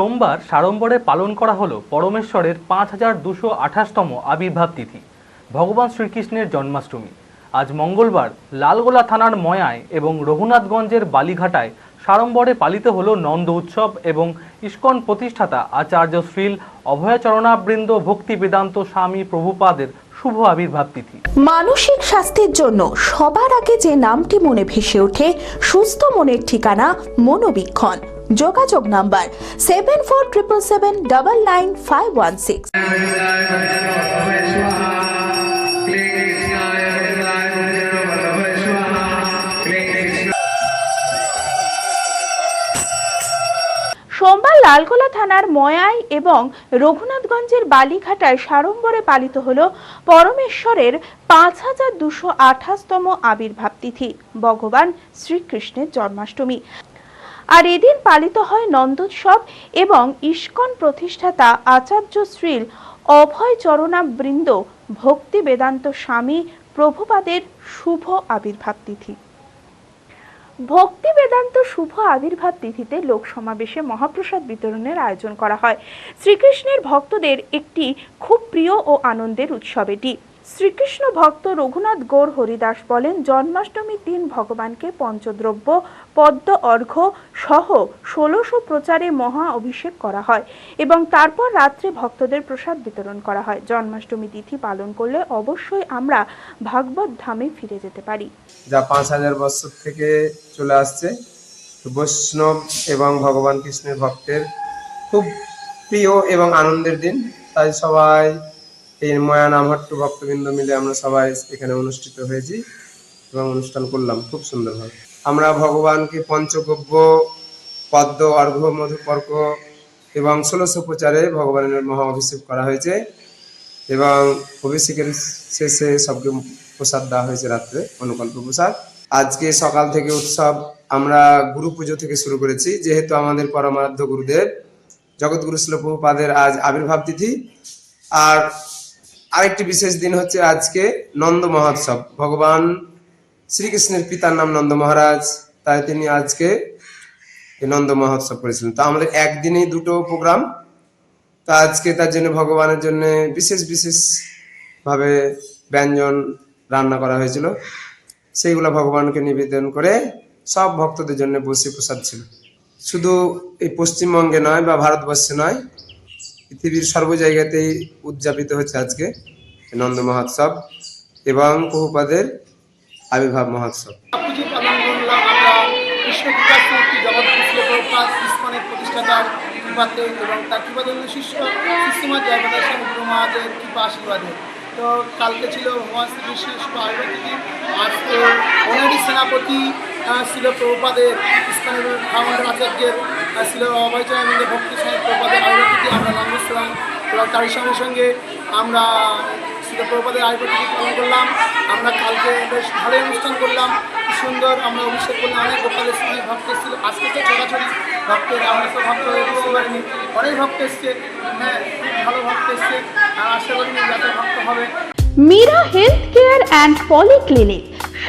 সোমবার সাড়ম্বরে পালন করা হলো পরমেশ্বরের পাঁচ হাজার দুশো আঠাশতম আবির্ভাব তিথি, ভগবান শ্রীকৃষ্ণের জন্মাষ্টমী। আজ মঙ্গলবার লালগোলা থানার ময়ায় এবং রঘুনাথগঞ্জের বালিঘাটায় সাড়ম্বরে পালিত হল নন্দ উৎসব এবং ইস্কন প্রতিষ্ঠাতা আচার্য শ্রীল অভয়চরণাবৃন্দ ভক্তি বেদান্ত স্বামী প্রভুপাদের শুভ আবির্ভাব তিথি। মানসিক স্বাস্থ্যের জন্য সবার আগে যে নামটি মনে ভেসে ওঠে, সুস্থ মনের ঠিকানা মনোবীক্ষণ। যোগাযোগ number seven four triple seven double nine five one six. সোমবার লালগোলা থানার ময়াই এবং রঘুনাথগঞ্জের বালিঘাটায় সাড়ম্বরে পালিত হল পরমেশ্বরের পাঁচ হাজার দুশো আঠাশতম আবির্ভাব তিথি। ভগবান শ্রীকৃষ্ণের জন্মাষ্টমী। আর এদিন পালিত হয় নন্দোৎসব এবং ইস্কন প্রতিষ্ঠাতা আচার্য শ্রীল অভয় চরণাবৃন্দ ভক্তি বেদান্ত স্বামী প্রভুপাদের শুভ আবির্ভাব তিথি। ভক্তি বেদান্ত শুভ আবির্ভাব তিথিতে লোক সমাবেশে মহাপ্রসাদ বিতরণের আয়োজন করা হয়। শ্রীকৃষ্ণের ভক্তদের একটি খুব প্রিয় ও আনন্দের উৎসব এটি। শ্রীকৃষ্ণ ভক্ত রঘুনাথ গৌর হরিদাস বলেন জন্মাষ্টমীর দিন ভগবানকে পঞ্চদ্রব্য, পদ্ম অর্ঘ্য সহ ষোলোশো প্রচারে মহা অভিষেক করা হয় এবং তারপর রাত্রে ভক্তদের প্রসাদ বিতরণ করা হয়। জন্মাষ্টমী তিথি পালন করলে অবশ্যই আমরা ভাগবত ধামে ফিরে যেতে পারি। যা পাঁচ হাজার বছর থেকে চলে আসছে। বৈষ্ণব এবং ভগবান কৃষ্ণের ভক্তের খুব প্রিয় এবং আনন্দের দিন। তাই সবাই এই ময়া নামহট্ট ভক্তবৃন্দ মিলে আমরা সবাই এখানে অনুষ্ঠিত হয়েছি এবং অনুষ্ঠান করলাম, খুব সুন্দরভাবে। আমরা ভগবানকে পঞ্চগব্য, পদ্ম, অর্ঘ্য, মধুপর্ক এবং ষোলশো প্রচারে ভগবানের মহা অভিষেক করা হয়েছে এবং অভিষেকের শেষে সবকে প্রসাদ দেওয়া হয়েছে রাত্রে, অনুকল্প প্রসাদ। আজকে সকাল থেকে উৎসব আমরা গুরু পুজো থেকে শুরু করেছি, যেহেতু আমাদের পরমারাধ্য গুরুদেব, জগৎগুরু শিল আজ আবির্ভাব তিথি। আর আরেকটি বিশেষ দিন হচ্ছে আজকে নন্দ মহোৎসব। ভগবান শ্রীকৃষ্ণের পিতার নাম নন্দ মহারাজ, তাই তিনি আজকে নন্দ মহোৎসব করেছিলেন। তা আমাদের একদিনেই দুটো প্রোগ্রাম। তা আজকে তার জন্য ভগবানের জন্য বিশেষ বিশেষ ভাবে ব্যঞ্জন রান্না করা হয়েছিল। সেইগুলো ভগবানকে নিবেদন করে সব ভক্তদের জন্য বসে প্রসাদ ছিল। শুধু এই পশ্চিমবঙ্গে নয় বা ভারতবর্ষে নয় পৃথিবীর সর্ব জায়গাতেই উদযাপিত হচ্ছে আজকে নন্দ মহোৎসব এবং বহুপাদের আবির্ভাব মহোৎসব। তো কালকে ছিল ভগবান শ্রীকৃষ্ণের শুভ আয়ুর্বেদিক সেনাপতি প্রভুপাদের ছিল অভয়চরণের ভক্তি প্রভুপাদের ইসলাম এবং তারই সঙ্গে সঙ্গে আমরা প্রভুপাদের আয়ুর্বেদিক পালন করলাম। আমরা কালকে বেশ ভালোই অনুষ্ঠান করলাম। সুন্দর আমরা অভিষেক করলাম। অনেক গোপালের সঙ্গে ভক্ত এসেছিল। আজকে তো ছোটাছড়ি ভক্তের আমরা তো ভক্ত বুঝতে পারিনি। অনেক ভক্ত এসছে। হ্যাঁ ভালো ভক্ত এসছে। আর আশা করি যাতে ভক্ত হবে। Meera health care and polyclinic